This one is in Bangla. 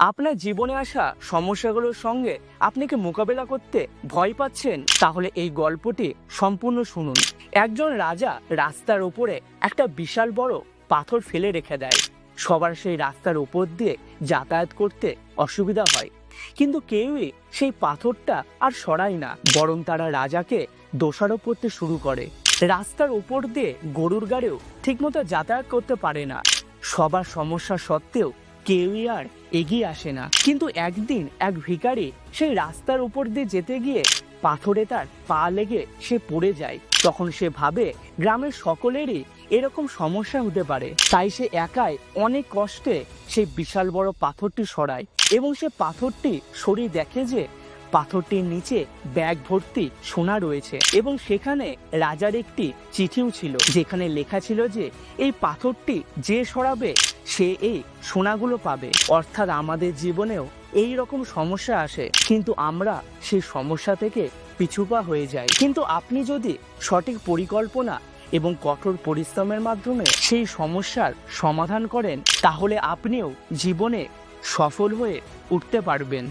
আপনার জীবনে আসা সমস্যাগুলোর সঙ্গে আপনি কি মোকাবেলা করতে ভয় পাচ্ছেন? তাহলে এই গল্পটি সম্পূর্ণ শুনুন। একজন রাজা রাস্তার উপরে একটা বিশাল বড় পাথর ফেলে রেখে দেয়। সবার সেই রাস্তার উপর দিয়ে যাতায়াত করতে অসুবিধা হয়। কিন্তু কেউই সেই পাথরটা আর সরায় না। বরং তারা রাজাকে দোষারোপ করতে শুরু করে। রাস্তার উপর দিয়ে গরুর গাড়িও ঠিকমতো যাতায়াত করতে পারে না। সবার সমস্যা সত্ত্বেও কেউই আর এগিয়ে আসে না। কিন্তু একদিন এক ভিকারি সেই রাস্তার উপর দিয়ে যেতে গিয়ে পাথরে তার পা লেগে সে পড়ে যায়। তখন সে ভাবে গ্রামের সকলেরই এরকম সমস্যা হতে পারে। তাই সে একাই অনেক কষ্টে সেই বিশাল বড় পাথরটি সরায় এবং সে পাথরটি সরিয়ে দেখে যে পাথরটির নিচে ব্যাগ ভর্তি সোনা রয়েছে এবং সেখানে রাজার একটি চিঠিও ছিল, যেখানে লেখা ছিল যে, এই পাথরটি যে সরাবে, সে এই সোনাগুলো পাবে। অর্থাৎ আমাদের জীবনেও এই রকম সমস্যা আসে, কিন্তু আমরা সেই সমস্যা থেকে পিছুপা হয়ে যাই। কিন্তু আপনি যদি সঠিক পরিকল্পনা এবং কঠোর পরিশ্রমের মাধ্যমে সেই সমস্যার সমাধান করেন, তাহলে আপনিও জীবনে সফল হয়ে উঠতে পারবেন।